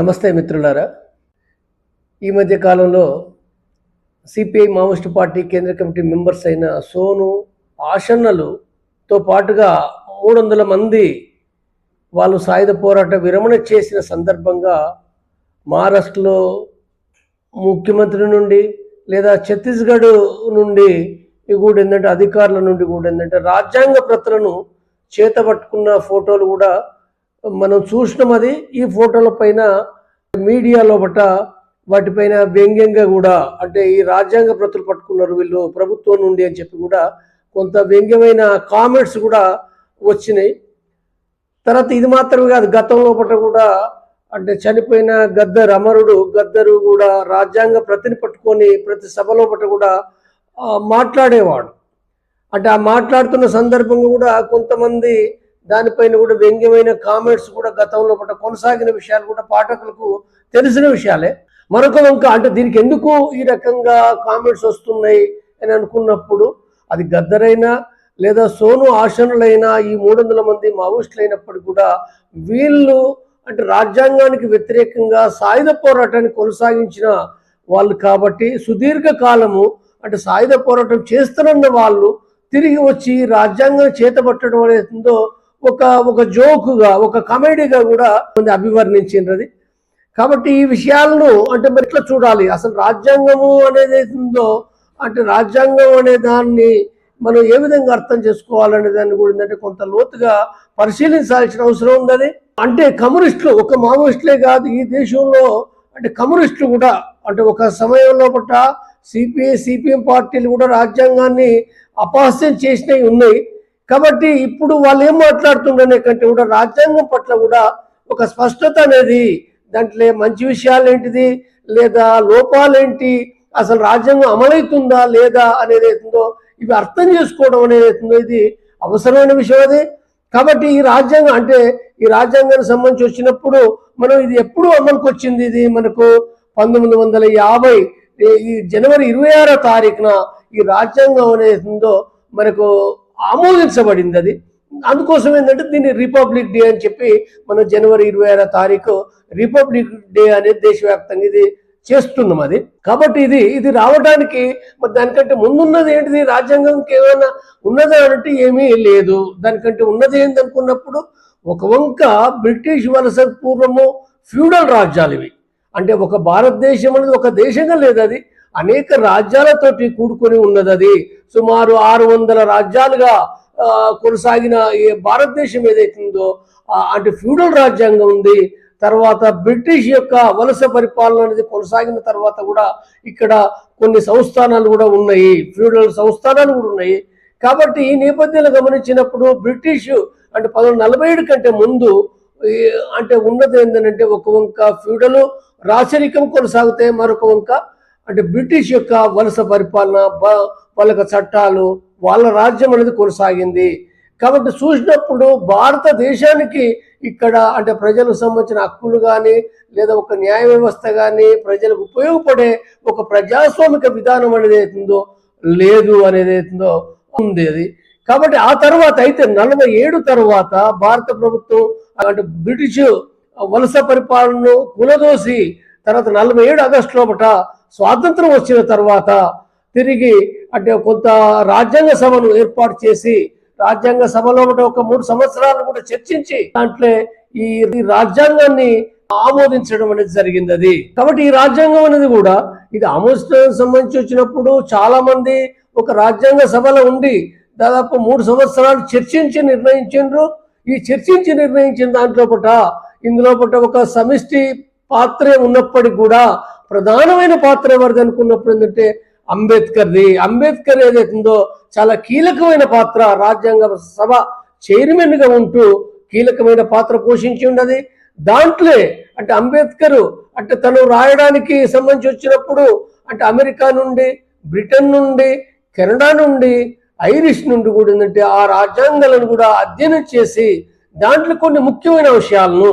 నమస్తే మిత్రులారా. ఈ మధ్య కాలంలో సిపిఐ మావోయిస్ట్ పార్టీ కేంద్ర కమిటీ మెంబర్స్ అయిన సోను ఆసన్నలుతో పాటుగా మూడు వందల మంది వాళ్ళు సాయుధ పోరాట విరమణ చేసిన సందర్భంగా మహారాష్ట్రలో ముఖ్యమంత్రి నుండి లేదా ఛత్తీస్గఢ్ నుండి కూడా ఏంటంటే అధికారుల నుండి కూడా ఏంటంటే రాజ్యాంగ ప్రతులను చేతబట్టుకున్న ఫోటోలు కూడా మనం చూసినాం అది. ఈ ఫోటోల పైన మీడియాలో బట్ట వాటిపైన వ్యంగ్యంగా కూడా అంటే ఈ రాజ్యాంగ ప్రతులు పట్టుకున్నారు వీళ్ళు ప్రభుత్వం నుండి అని చెప్పి కూడా కొంత వ్యంగ్యమైన కామెంట్స్ కూడా వచ్చినాయి. తర్వాత ఇది మాత్రమే కాదు గతంలో పట్ల కూడా అంటే చనిపోయిన గద్దర్ అమరుడు గద్దరు కూడా రాజ్యాంగ ప్రతిని పట్టుకొని ప్రతి సభలో పట్ల కూడా మాట్లాడేవాడు. అంటే ఆ మాట్లాడుతున్న సందర్భంగా కూడా కొంతమంది దానిపైన కూడా వ్యంగ్యమైన కామెంట్స్ కూడా గతంలో కూడా కొనసాగిన విషయాలు కూడా పాఠకులకు తెలిసిన విషయాలే. మరొక వంక అంటే దీనికి ఎందుకు ఈ రకంగా కామెంట్స్ వస్తున్నాయి అని అనుకున్నప్పుడు అది గద్దరైనా లేదా సోను ఆశనులైనా ఈ మూడు వందల మంది మావోయిస్టులు అయినప్పటికీ కూడా వీళ్ళు అంటే రాజ్యాంగానికి వ్యతిరేకంగా సాయుధ పోరాటాన్ని కొనసాగించిన వాళ్ళు కాబట్టి సుదీర్ఘ కాలము అంటే సాయుధ పోరాటం చేస్తున్న వాళ్ళు తిరిగి వచ్చి రాజ్యాంగం చేతబట్టడం అనేది ఒక ఒక జోకుగా ఒక కామెడీగా కూడా కొంచెం అభివర్ణించినది కాబట్టి ఈ విషయాలను అంటే మరి ఎట్లా చూడాలి? అసలు రాజ్యాంగము అనేది ఉందో అంటే రాజ్యాంగం అనే దాన్ని మనం ఏ విధంగా అర్థం చేసుకోవాలనే దాన్ని కూడా ఏంటంటే కొంత లోతుగా పరిశీలించాల్సిన అవసరం ఉందని. అంటే కమ్యూనిస్టులు ఒక మావోయిస్టులే కాదు ఈ దేశంలో అంటే కమ్యూనిస్టులు కూడా అంటే ఒక సమయంలో పట్ట సిపిఐ సిపిఎం పార్టీలు కూడా రాజ్యాంగాన్ని అపహాస్యం చేసినవి ఉన్నాయి. కాబట్టి ఇప్పుడు వాళ్ళు ఏం మాట్లాడుతుండనే కంటే కూడా రాజ్యాంగం పట్ల కూడా ఒక స్పష్టత అనేది దాంట్లో మంచి విషయాలు ఏంటిది లేదా లోపాలేంటి అసలు రాజ్యాంగం అమలవుతుందా లేదా అనేది అవుతుందో ఇవి అర్థం చేసుకోవడం అనేది అవుతుందో ఇది అవసరమైన విషయం అది. కాబట్టి ఈ రాజ్యాంగం అంటే ఈ రాజ్యాంగానికి సంబంధించి వచ్చినప్పుడు మనం ఇది ఎప్పుడు అమలుకి వచ్చింది ఇది? మనకు పంతొమ్మిది వందల యాభై ఈ జనవరి ఇరవై ఆరో తారీఖున ఈ రాజ్యాంగం అనేది ఉందో మనకు ఆమోదించబడింది అది అందుకోసం ఏంటంటే దీన్ని రిపబ్లిక్ డే అని చెప్పి మన జనవరి ఇరవై ఆరో తారీఖు రిపబ్లిక్ డే అనేది దేశవ్యాప్తంగా ఇది చేస్తున్నాం అది. కాబట్టి ఇది ఇది రావడానికి మరి దానికంటే ముందున్నది ఏంటిది? రాజ్యాంగంకి ఏమైనా ఉన్నదా అంటే ఏమీ లేదు. దానికంటే ఉన్నది ఏంటనుకున్నప్పుడు అనుకున్నప్పుడు ఒక వంక బ్రిటిష్ వలస పూర్వము ఫ్యూడల్ రాజ్యాలు ఇవి. అంటే ఒక భారతదేశం అనేది ఒక దేశంగా లేదు అది. అనేక రాజ్యాలతోటి కూడుకొని ఉన్నది అది సుమారు ఆరు వందల రాజ్యాలుగా కొనసాగిన ఈ భారతదేశం ఏదైతుందో ఉందో అంటే ఫ్యూడల్ రాజ్యాంగం ఉంది. తర్వాత బ్రిటిష్ యొక్క వలస పరిపాలన అనేది కొనసాగిన తర్వాత కూడా ఇక్కడ కొన్ని సంస్థానాలు కూడా ఉన్నాయి. ఫ్యూడల్ సంస్థానాలు కూడా ఉన్నాయి. కాబట్టి ఈ నేపథ్యంలో గమనించినప్పుడు బ్రిటిష్ అంటే పంతొమ్మిది నలభై ఏడు కంటే ముందు అంటే ఉన్నది ఏంటంటే ఒక వంక ఫ్యూడల్ రాచరికం కొనసాగితే మరొక వంక అంటే బ్రిటిష్ యొక్క వలస పరిపాలన వాళ్ళ యొక్క చట్టాలు వాళ్ళ రాజ్యం అనేది కొనసాగింది. కాబట్టి చూసినప్పుడు భారతదేశానికి ఇక్కడ అంటే ప్రజలకు సంబంధించిన హక్కులు కానీ లేదా ఒక న్యాయ వ్యవస్థ కానీ ప్రజలకు ఉపయోగపడే ఒక ప్రజాస్వామిక విధానం అనేది అవుతుందో లేదు అనేది అవుతుందో ఉంది అది. కాబట్టి ఆ తర్వాత అయితే నలభై ఏడు తర్వాత భారత ప్రభుత్వం అంటే బ్రిటిష్ వలస పరిపాలనను కులదోసి తర్వాత నలభై ఏడు ఆగస్టు లోపట స్వాతంత్రం వచ్చిన తర్వాత తిరిగి అంటే కొంత రాజ్యాంగ సభను ఏర్పాటు చేసి రాజ్యాంగ సభలో ఒక మూడు సంవత్సరాలు కూడా చర్చించి దాంట్లో ఈ రాజ్యాంగాన్ని ఆమోదించడం అనేది జరిగింది అది. కాబట్టి ఈ రాజ్యాంగం అనేది కూడా ఇది ఆమోదించడానికి సంబంధించి వచ్చినప్పుడు చాలా మంది ఒక రాజ్యాంగ సభలో ఉండి దాదాపు మూడు సంవత్సరాలు చర్చించి నిర్ణయించిండ్రు. ఈ చర్చించి నిర్ణయించిన దాంట్లో పట ఇందులో పట ఒక సమిష్టి పాత్రే ఉన్నప్పటికీ కూడా ప్రధానమైన పాత్ర ఎవరిది అనుకున్నప్పుడు ఏంటంటే అంబేద్కర్ది. అంబేద్కర్ ఏదైతుందో చాలా కీలకమైన పాత్ర రాజ్యాంగ సభ చైర్మన్గా ఉంటూ కీలకమైన పాత్ర పోషించి ఉన్నది దాంట్లో అంటే అంబేద్కర్ అంటే తను రాయడానికి సంబంధించి వచ్చినప్పుడు అంటే అమెరికా నుండి బ్రిటన్ నుండి కెనడా నుండి ఐరిష్ నుండి కూడా ఏంటంటే ఆ రాజ్యాంగాలను కూడా అధ్యయనం చేసి దాంట్లో కొన్ని ముఖ్యమైన విషయాలను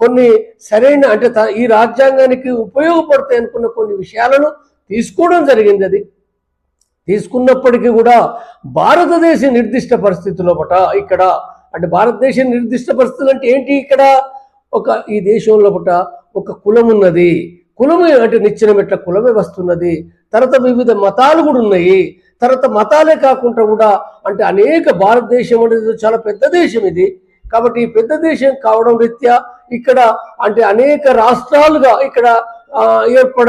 కొన్ని సరైన అంటే త- ఈ రాజ్యాంగానికి ఉపయోగపడతాయి అనుకున్న కొన్ని విషయాలను తీసుకోవడం జరిగింది అది. తీసుకున్నప్పటికీ కూడా భారతదేశ నిర్దిష్ట పరిస్థితుల్లో పట ఇక్కడ అంటే భారతదేశ నిర్దిష్ట పరిస్థితులు అంటే ఏంటి ఇక్కడ? ఒక ఈ దేశంలో పట ఒక కులం ఉన్నది. కులమే అంటే నిచ్చెన మెట్ల కులమే వస్తున్నది. తర్వాత వివిధ మతాలు కూడా ఉన్నాయి. తర్వాత మతాలే కాకుండా కూడా అంటే అనేక భారతదేశం అనేది చాలా పెద్ద దేశం ఇది. కాబట్టి ఈ పెద్ద దేశం కావడం రీత్యా ఇక్కడ అంటే అనేక రాష్ట్రాలుగా ఇక్కడ ఏర్పడ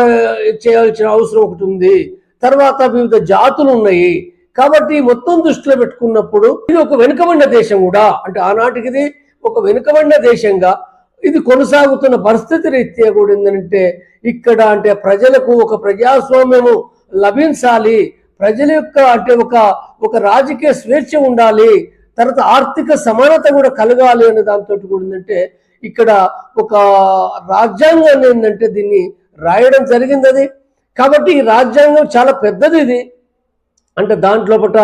చేయాల్సిన అవసరం ఒకటి ఉంది. తర్వాత వివిధ జాతులు ఉన్నాయి. కాబట్టి మొత్తం దృష్టిలో పెట్టుకున్నప్పుడు ఇది ఒక వెనుకబడిన దేశం కూడా. అంటే ఆనాటికి ఇది ఒక వెనుకబడిన దేశంగా ఇది కొనసాగుతున్న పరిస్థితి రీత్యా కూడా ఏంటంటే ఇక్కడ అంటే ప్రజలకు ఒక ప్రజాస్వామ్యము లభించాలి. ప్రజల యొక్క అంటే ఒక ఒక రాజకీయ స్వేచ్ఛ ఉండాలి. తర్వాత ఆర్థిక సమానత కూడా కలగాలి అనే దాంతో కూడా ఏంటంటే ఇక్కడ ఒక రాజ్యాంగాన్ని ఏంటంటే దీన్ని రాయడం జరిగింది అది. కాబట్టి ఈ రాజ్యాంగం చాలా పెద్దది ఇది. అంటే దాంట్లో పట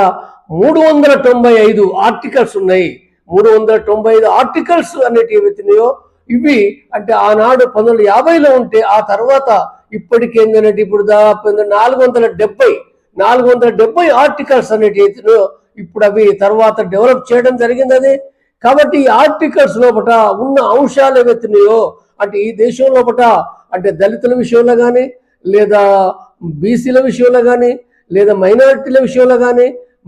మూడు వందల తొంభై ఐదు ఆర్టికల్స్ ఉన్నాయి. మూడు వందల తొంభై ఐదు ఆర్టికల్స్ అనేటివి ఏవైతున్నాయో ఇవి అంటే ఆనాడు పంతొమ్మిది వందల యాభైలో ఉంటే ఆ తర్వాత ఇప్పటికి ఏంటంటే ఇప్పుడు దాదాపు నాలుగు వందల డెబ్బై నాలుగు వందల డెబ్బై ఆర్టికల్స్ అనేటివి అయితున్నాయో ఇప్పుడు అవి తర్వాత డెవలప్ చేయడం జరిగింది అది కాబట్టి ఈ ఆర్టికల్స్ లోపట ఉన్న అంశాలు ఏవైతున్నాయో అంటే ఈ దేశం లోపల అంటే దళితుల విషయంలో కానీ లేదా బీసీల విషయంలో కానీ లేదా మైనారిటీల విషయంలో కానీ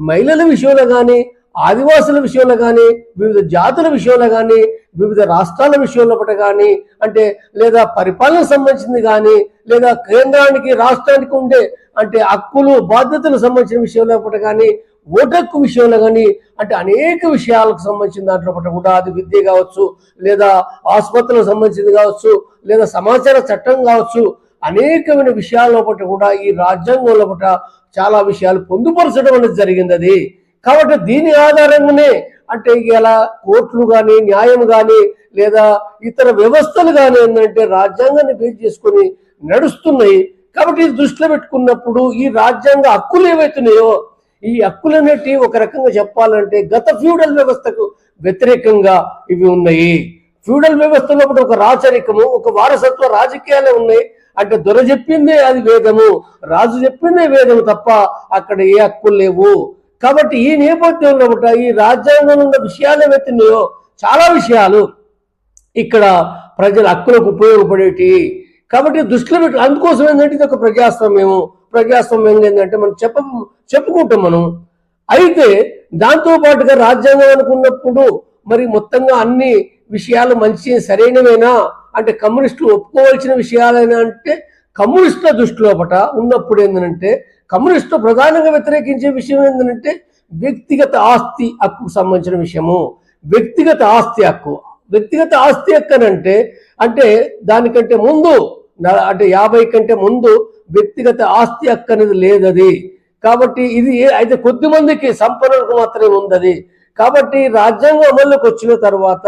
మహిళల విషయంలో కానీ ఆదివాసుల విషయంలో కానీ వివిధ జాతుల విషయంలో కానీ వివిధ రాష్ట్రాల విషయంలో పట కానీ అంటే లేదా పరిపాలన సంబంధించింది కానీ లేదా కేంద్రానికి రాష్ట్రానికి ఉండే అంటే హక్కులు బాధ్యతలు సంబంధించిన విషయంలో పట కానీ ఓటక్కు విషయంలో కానీ అంటే అనేక విషయాలకు సంబంధించిన దాంట్లో పట్ల కూడా అది విద్య కావచ్చు లేదా ఆసుపత్రులకు సంబంధించింది కావచ్చు లేదా సమాచార చట్టం కావచ్చు అనేకమైన విషయాల్లో పట్ల కూడా ఈ రాజ్యాంగంలో పట్ల చాలా విషయాలు పొందుపరచడం అనేది జరిగింది అది. కాబట్టి దీని ఆధారంగానే అంటే ఇలా కోర్టులు కానీ న్యాయం కానీ లేదా ఇతర వ్యవస్థలు కానీ ఏంటంటే రాజ్యాంగాన్ని బేస్ చేసుకొని నడుస్తున్నాయి. కాబట్టి దృష్టిలో పెట్టుకున్నప్పుడు ఈ రాజ్యాంగ హక్కులు ఏవైతున్నాయో ఈ హక్కులనేటి ఒక రకంగా చెప్పాలంటే గత ఫ్యూడల్ వ్యవస్థకు వ్యతిరేకంగా ఇవి ఉన్నాయి. ఫ్యూడల్ వ్యవస్థలో కూడా ఒక రాచరికము ఒక వారసత్వ రాజకీయాలే ఉన్నాయి. అంటే దొర చెప్పిందే అది వేదము రాజు చెప్పిందే వేదము తప్ప అక్కడ ఏ హక్కులు లేవు. కాబట్టి ఈ నేపథ్యంలో ఈ రాజ్యాంగంలో ఉన్న విషయాలు ఏవైతున్నాయో చాలా విషయాలు ఇక్కడ ప్రజల హక్కులకు ఉపయోగపడేటి. కాబట్టి దృష్టిలో పెట్టి అందుకోసం ఏంటంటే ఇది ఒక ప్రజాస్వామ్యము. ప్రజాస్వామ్యం ఏంటంటే మనం చెప్ప చెప్పుకుంటాం మనం. అయితే దాంతో పాటుగా రాజ్యాంగం అనుకున్నప్పుడు మరి మొత్తంగా అన్ని విషయాలు మంచి సరైనవేనా? అంటే కమ్యూనిస్టులు ఒప్పుకోవాల్సిన విషయాలైనా అంటే కమ్యూనిస్టుల దృష్టిలో పట ఉన్నప్పుడు ఏంటంటే కమ్యూనిస్టులు ప్రధానంగా వ్యతిరేకించే విషయం ఏంటంటే వ్యక్తిగత ఆస్తి హక్కుకు సంబంధించిన విషయము. వ్యక్తిగత ఆస్తి హక్కు. వ్యక్తిగత ఆస్తి హక్కు అంటే అంటే దానికంటే ముందు అంటే యాభై కంటే ముందు వ్యక్తిగత ఆస్తి హక్కు అనేది లేదది. కాబట్టి ఇది అయితే కొద్ది మందికి సంపన్నులకు మాత్రమే ఉంది కాబట్టి రాజ్యాంగం అమల్లోకి వచ్చిన తర్వాత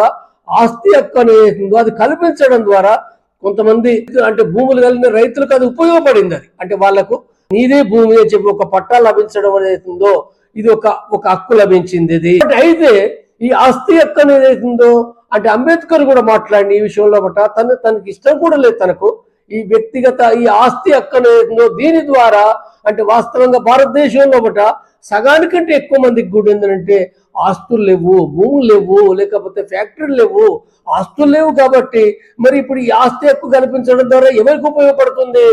ఆస్తి హక్కు అనేది అది కల్పించడం ద్వారా కొంతమంది అంటే భూములు కలిగిన రైతులకు అది ఉపయోగపడింది అది. అంటే వాళ్ళకు నీదే భూమి అని చెప్పి ఒక పట్టా లభించడం అనేది ఇది ఒక ఒక హక్కు లభించింది ఇది. అయితే ఈ ఆస్తి హక్కు అనేది ఏదైతుందో అంటే అంబేద్కర్ కూడా మాట్లాడి ఈ విషయంలో బట్ట తను తనకి ఇష్టం కూడా లేదు తనకు. ఈ వ్యక్తిగత ఈ ఆస్తి హక్కు దీని ద్వారా అంటే వాస్తవంగా భారతదేశంలో ఒకట సగానికంటే ఎక్కువ మందికి కూడా ఏంటంటే ఆస్తులు లేవు భూములు లేవు లేకపోతే ఫ్యాక్టరీలు లేవు ఆస్తులు లేవు కాబట్టి మరి ఇప్పుడు ఈ ఆస్తి హక్కు కల్పించడం ద్వారా ఎవరికి ఉపయోగపడుతుంది?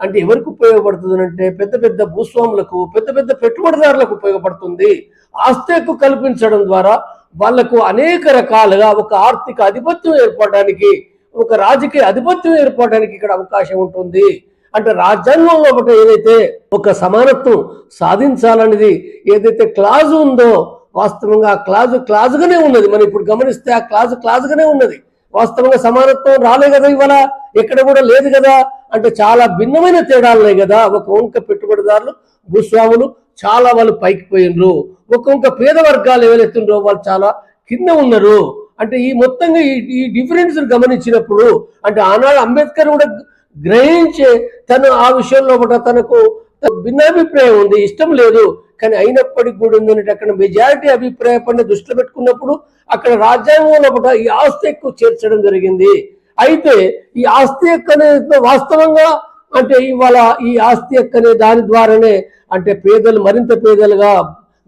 అంటే ఎవరికి ఉపయోగపడుతుంది అంటే పెద్ద పెద్ద భూస్వాములకు పెద్ద పెద్ద పెట్టుబడిదారులకు ఉపయోగపడుతుంది. ఆస్తి హక్కు కల్పించడం ద్వారా వాళ్ళకు అనేక రకాలుగా ఒక ఆర్థిక ఆధిపత్యం ఏర్పడడానికి ఒక రాజకీయ ఆధిపత్యం ఏర్పడడానికి ఇక్కడ అవకాశం ఉంటుంది. అంటే రాజ్యాంగంలో ఒకటి ఏదైతే ఒక సమానత్వం సాధించాలనేది ఏదైతే క్లాజ్ ఉందో వాస్తవంగా ఆ క్లాజు క్లాజుగానే ఉన్నది. మనం ఇప్పుడు గమనిస్తే ఆ క్లాజు క్లాజుగానే ఉన్నది. వాస్తవంగా సమానత్వం రాలే కదా ఇవాళ ఎక్కడ కూడా లేదు కదా. అంటే చాలా భిన్నమైన తేడాలు కదా. ఒక వంక పెట్టుబడిదారులు భూస్వాములు చాలా వాళ్ళు పైకి పోయినరు. ఒక వంక పేద వర్గాలు ఎవరైతుండ్రో వాళ్ళు చాలా కింద ఉన్నారు. అంటే ఈ మొత్తంగా ఈ ఈ డిఫరెన్స్ గమనించినప్పుడు అంటే ఆనాడు అంబేద్కర్ కూడా గ్రహించే తను ఆ విషయంలో కూడా తనకు భిన్నాభిప్రాయం ఉంది ఇష్టం లేదు. కానీ అయినప్పటికీ కూడా ఉందంటే అక్కడ మెజారిటీ అభిప్రాయపడిన దృష్టిలో పెట్టుకున్నప్పుడు అక్కడ రాజ్యాంగంలో కూడా ఈ ఆస్తి ఎక్కువ చేర్చడం జరిగింది. అయితే ఈ ఆస్తి హక్కు అనేది వాస్తవంగా అంటే ఇవాళ ఈ ఆస్తి హక్కు అనే దాని ద్వారానే అంటే పేదలు మరింత పేదలుగా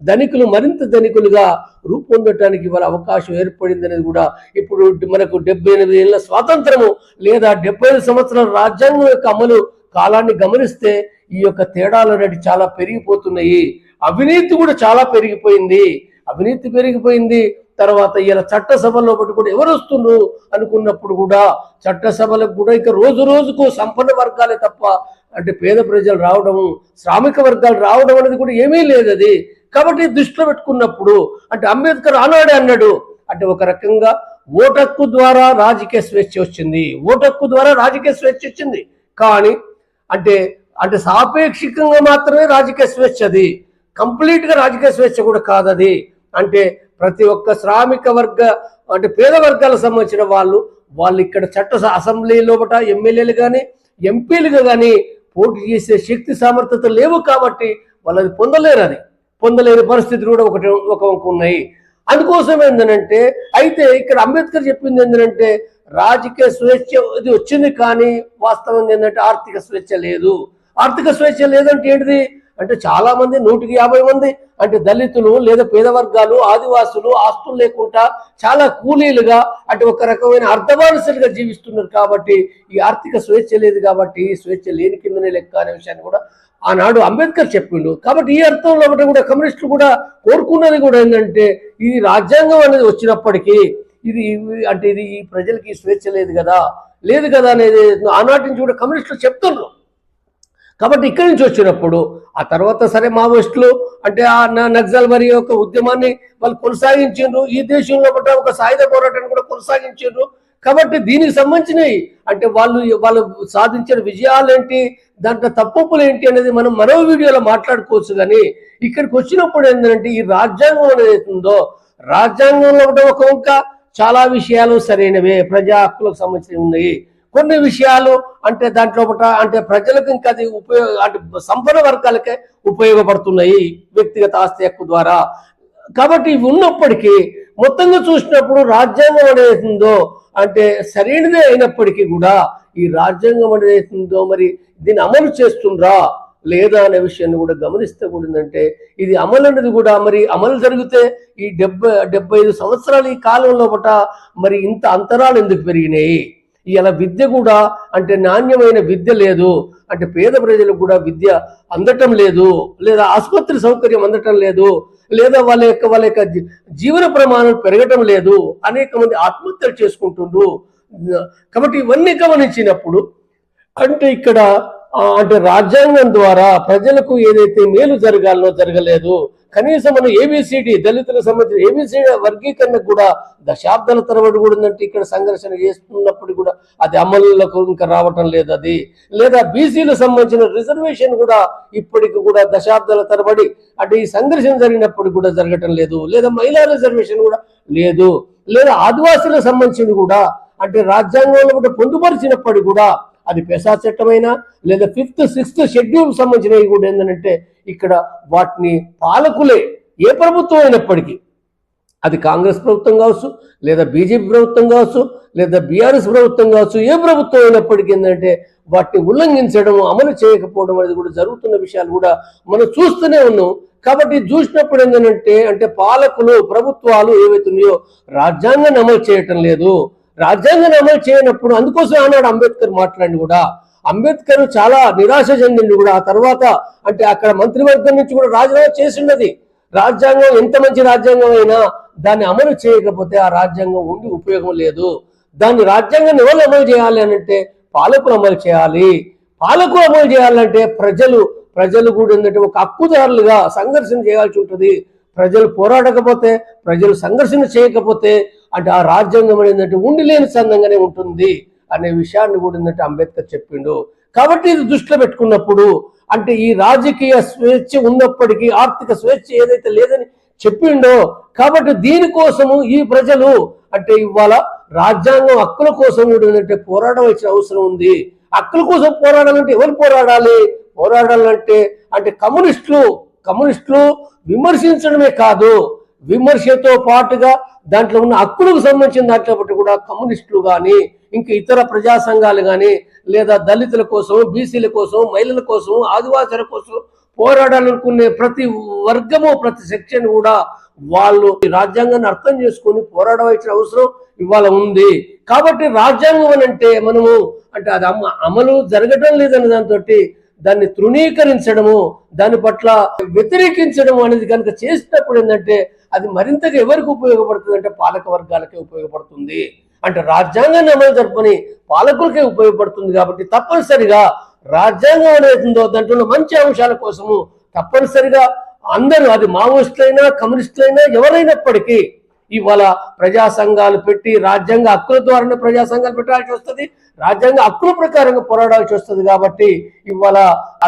ధనికులు మరింత ధనికులుగా రూపొందటానికి వాళ్ళ అవకాశం ఏర్పడింది అనేది కూడా ఇప్పుడు మనకు డెబ్బై ఎనిమిది ఏళ్ళ స్వాతంత్రము లేదా డెబ్బై ఐదు సంవత్సరాల రాజ్యాంగం యొక్క అమలు కాలాన్ని గమనిస్తే ఈ యొక్క తేడాలు అనేవి చాలా పెరిగిపోతున్నాయి. అవినీతి కూడా చాలా పెరిగిపోయింది. అవినీతి పెరిగిపోయింది. తర్వాత ఇలా చట్టసభలో ఒకటి కూడా ఎవరు వస్తున్నారు అనుకున్నప్పుడు కూడా చట్టసభలకు కూడా ఇక రోజు రోజుకు సంపన్న వర్గాలే తప్ప అంటే పేద ప్రజలు రావడం శ్రామిక వర్గాలు రావడం అనేది కూడా ఏమీ లేదు అది. కాబట్టి దృష్టిలో పెట్టుకున్నప్పుడు అంటే అంబేద్కర్ ఆనాడే అన్నాడు అంటే ఒక రకంగా ఓటక్కు ద్వారా రాజకీయ స్వేచ్ఛ వచ్చింది. ఓటక్కు ద్వారా రాజకీయ స్వేచ్ఛ వచ్చింది. కానీ అంటే అంటే సాపేక్షికంగా మాత్రమే రాజకీయ స్వేచ్ఛ అది. కంప్లీట్గా రాజకీయ స్వేచ్ఛ కూడా కాదు అది అంటే ప్రతి ఒక్క శ్రామిక వర్గ అంటే పేద వర్గాలకు సంబంధించిన వాళ్ళు వాళ్ళు ఇక్కడ చట్ట అసెంబ్లీ లోపల ఎమ్మెల్యేలు కానీ ఎంపీలుగా కానీ పోటీ చేసే శక్తి సామర్థ్యత లేవు కాబట్టి వాళ్ళు అది పొందలేరు అది పొందలేని పరిస్థితులు కూడా ఒకటి ఒక ఉన్నాయి. అందుకోసం ఏంటంటే అయితే ఇక్కడ అంబేద్కర్ చెప్పింది ఏంటంటే రాజకీయ స్వేచ్ఛ ఇది వచ్చింది కానీ వాస్తవం ఏంటంటే ఆర్థిక స్వేచ్ఛ లేదు. ఆర్థిక స్వేచ్ఛ లేదంటే ఏంటిది? అంటే చాలా మంది నూటికి యాభై మంది అంటే దళితులు లేదా పేద వర్గాలు ఆదివాసులు ఆస్తులు లేకుండా చాలా కూలీలుగా అంటే ఒక రకమైన అర్ధబానిసలుగా జీవిస్తున్నారు కాబట్టి ఈ ఆర్థిక స్వేచ్ఛ లేదు కాబట్టి స్వేచ్ఛ లేని కిందనే లెక్క అనే విషయాన్ని కూడా ఆనాడు అంబేద్కర్ చెప్పిండు. కాబట్టి ఈ అర్థంలో కూడా కమ్యూనిస్టులు కూడా కోరుకున్నది కూడా ఏంటంటే ఇది రాజ్యాంగం అనేది వచ్చినప్పటికీ ఇది అంటే ఇది ఈ ప్రజలకి స్వేచ్ఛ లేదు కదా లేదు కదా అనేది ఆనాటి నుంచి కూడా కమ్యూనిస్టులు చెప్తున్నారు కాబట్టి ఇక్కడి నుంచి వచ్చినప్పుడు ఆ తర్వాత సరే మావోయిస్టులు అంటే ఆ నక్సల్ మరి యొక్క ఉద్యమాన్ని వాళ్ళు కొనసాగించారు ఈ దేశంలో కూడా ఒక సాయుధ పోరాటాన్ని కూడా కొనసాగించారు కాబట్టి దీనికి సంబంధించినవి అంటే వాళ్ళు వాళ్ళు సాధించిన విజయాలు ఏంటి దాంట్లో తప్పులు ఏంటి అనేది మనం మరో వీడియోలో మాట్లాడుకోవచ్చు. కానీ ఇక్కడికి వచ్చినప్పుడు ఏంటంటే ఈ రాజ్యాంగం అనేది ఉందో రాజ్యాంగంలో కూడా ఒక ఇంకా చాలా విషయాలు సరైనవే ప్రజా హక్కులకు సంబంధించినవి ఉన్నాయి. కొన్ని విషయాలు అంటే దాంట్లో అంటే ప్రజలకు ఇంకా అది ఉపయోగ అంటే సంపన్న వర్గాలకే ఉపయోగపడుతున్నాయి వ్యక్తిగత ఆస్తి హక్కు ద్వారా. కాబట్టి ఇవి ఉన్నప్పటికీ మొత్తంగా చూసినప్పుడు రాజ్యాంగం అనేది అంటే సరైనదే అయినప్పటికీ కూడా ఈ రాజ్యాంగం అనేది మరి దీన్ని అమలు చేస్తుండ్రా లేదా అనే విషయాన్ని కూడా గమనిస్తే కూడా ఇది అమలు అనేది కూడా మరి అమలు జరిగితే ఈ డెబ్బై డెబ్బై ఐదు సంవత్సరాలు ఈ కాలంలో పట మరి ఇంత అంతరాలు ఎందుకు పెరిగినాయి? ఇలా విద్య కూడా అంటే నాణ్యమైన విద్య లేదు. అంటే పేద ప్రజలకు కూడా విద్య అందటం లేదు. లేదా ఆసుపత్రి సౌకర్యం అందటం లేదు. లేదా వాళ్ళ యొక్క వాళ్ళ యొక్క జీవన ప్రమాణం పెరగటం లేదు. అనేక మంది ఆత్మహత్యలు చేసుకుంటుండ్రు. కాబట్టి ఇవన్నీ గమనించినప్పుడు అంటే ఇక్కడ అంటే రాజ్యాంగం ద్వారా ప్రజలకు ఏదైతే మేలు జరగాలో జరగలేదు కనీసం మనం ఏబిసిడి దళితులకు సంబంధించిన ఏబిసిడి వర్గీకరణ కూడా దశాబ్దాల తరబడి కూడా ఉందంటే ఇక్కడ సంఘర్షణ చేస్తున్నప్పుడు కూడా అది అమలులకు ఇంకా రావటం లేదు అది. లేదా బీసీలకు సంబంధించిన రిజర్వేషన్ కూడా ఇప్పటికి కూడా దశాబ్దాల తరబడి అంటే ఈ సంఘర్షణ జరిగినప్పుడు కూడా జరగటం లేదు. లేదా మహిళా రిజర్వేషన్ కూడా లేదు. లేదా ఆదివాసులకు సంబంధించింది కూడా అంటే రాజ్యాంగంలో కూడా పొందుపరిచినప్పటికీ కూడా అది పెసా చట్టమైనా లేదా ఫిఫ్త్ సిక్స్త్ షెడ్యూల్ సంబంధించినవి కూడా ఏంటంటే ఇక్కడ వాటిని పాలకులే ఏ ప్రభుత్వం అయినప్పటికీ అది కాంగ్రెస్ ప్రభుత్వం కావచ్చు లేదా బీజేపీ ప్రభుత్వం కావచ్చు లేదా బీఆర్ఎస్ ప్రభుత్వం కావచ్చు ఏ ప్రభుత్వం అయినప్పటికీ ఏంటంటే వాటిని ఉల్లంఘించడం అమలు చేయకపోవడం అనేది కూడా జరుగుతున్న విషయాలు కూడా మనం చూస్తూనే ఉన్నాం. కాబట్టి చూసినప్పుడు ఏంటంటే అంటే పాలకులు ప్రభుత్వాలు ఏవైతున్నాయో రాజ్యాంగాన్ని అమలు చేయటం లేదు. రాజ్యాంగాన్ని అమలు చేయనప్పుడు అందుకోసం ఆనాడు అంబేద్కర్ మాట్లాడి కూడా. అంబేద్కర్ చాలా నిరాశ చెందిండు కూడా. ఆ తర్వాత అంటే అక్కడ మంత్రివర్గం నుంచి కూడా రాజీనామా చేసిండది. రాజ్యాంగం ఎంత మంచి రాజ్యాంగం అయినా దాన్ని అమలు చేయకపోతే ఆ రాజ్యాంగం ఉండి ఉపయోగం లేదు. దాన్ని రాజ్యాంగాన్ని ఎవరు అమలు చేయాలి అని అంటే పాలకులు అమలు చేయాలి. పాలకులు అమలు చేయాలంటే ప్రజలు ప్రజలు కూడా ఏంటంటే ఒక హక్కుదారులుగా సంఘర్షణ చేయాల్సి ఉంటుంది. ప్రజలు పోరాడకపోతే ప్రజలు సంఘర్షణ చేయకపోతే అంటే ఆ రాజ్యాంగం అనేది ఏంటంటే ఉండి లేని సందంగానే ఉంటుంది అనే విషయాన్ని కూడా ఏంటంటే అంబేద్కర్ చెప్పిండు. కాబట్టి ఇది దృష్టిలో పెట్టుకున్నప్పుడు అంటే ఈ రాజకీయ స్వేచ్ఛ ఉన్నప్పటికీ ఆర్థిక స్వేచ్ఛ ఏదైతే లేదని చెప్పిండో కాబట్టి దీనికోసము ఈ ప్రజలు అంటే ఇవాళ రాజ్యాంగం హక్కుల కోసం కూడా ఏంటంటే పోరాడవలసిన అవసరం ఉంది. హక్కుల కోసం పోరాడాలంటే ఎవరు పోరాడాలి? పోరాడాలంటే అంటే కమ్యూనిస్టులు. కమ్యూనిస్టులు విమర్శించడమే కాదు. విమర్శతో పాటుగా దాంట్లో ఉన్న హక్కులకు సంబంధించిన దాంట్లో బట్టి కూడా కమ్యూనిస్టులు కానీ ఇంకా ఇతర ప్రజా సంఘాలు కానీ లేదా దళితుల కోసం బీసీల కోసం మహిళల కోసం ఆదివాసుల కోసం పోరాడాలనుకునే ప్రతి వర్గము ప్రతి సెక్షన్ కూడా వాళ్ళు ఈ రాజ్యాంగాన్ని అర్థం చేసుకొని పోరాడవలసిన అవసరం ఇవాళ ఉంది. కాబట్టి రాజ్యాంగం అని అంటే మనము అంటే అది అమలు జరగటం లేదనే దాంతో దాన్ని తృణీకరించడము దాని పట్ల వ్యతిరేకించడం అనేది కనుక చేసినప్పుడు ఏంటంటే అది మరింతగా ఎవరికి ఉపయోగపడుతుంది అంటే పాలక వర్గాలకే ఉపయోగపడుతుంది. అంటే రాజ్యాంగాన్ని అమలు జరపని పాలకులకే ఉపయోగపడుతుంది కాబట్టి తప్పనిసరిగా రాజ్యాంగం అనేది దాంట్లో మంచి అంశాల కోసము తప్పనిసరిగా అందరూ అది మావోయిస్టులైనా కమ్యూనిస్టులైనా ఎవరైనప్పటికీ ఇవాళ ప్రజా సంఘాలు పెట్టి రాజ్యాంగ హక్కుల ద్వారానే ప్రజా సంఘాలు పెట్టాల్సి వస్తుంది. రాజ్యాంగ హక్కుల ప్రకారంగా పోరాడాల్సి వస్తుంది కాబట్టి ఇవాళ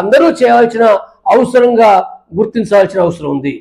అందరూ చేయాల్సిన అవసరంగా గుర్తించాల్సిన అవసరం ఉంది.